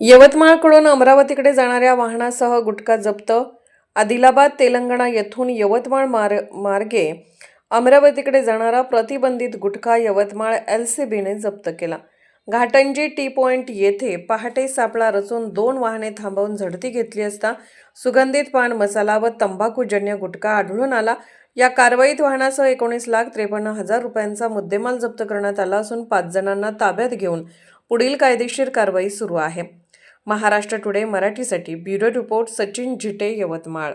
यवतमाळकडून अमरावतीकडे जाणाऱ्या वाहनासह गुटखा जप्त आदिलाबाद तेलंगणा येथून यवतमाळ मार मार्गे अमरावतीकडे जाणारा प्रतिबंधित गुटखा यवतमाळ एल सी बीने जप्त केला. घाटंजी टी पॉइंट येथे पहाटे सापळा रचून दोन वाहने थांबवून झडती घेतली असता सुगंधित पान मसाला व तंबाखूजन्य गुटखा आढळून आला. या कारवाईत वाहनासह एकोणीस लाख त्रेपन्न हजार रुपयांचा मुद्देमाल जप्त करण्यात आला असून पाच जणांना ताब्यात घेऊन पुढील कायदेशीर कारवाई सुरू आहे. महाराष्ट्र टुडे मराठीसाठी ब्युरो रिपोर्ट सचिन झिटे यवतमाळ.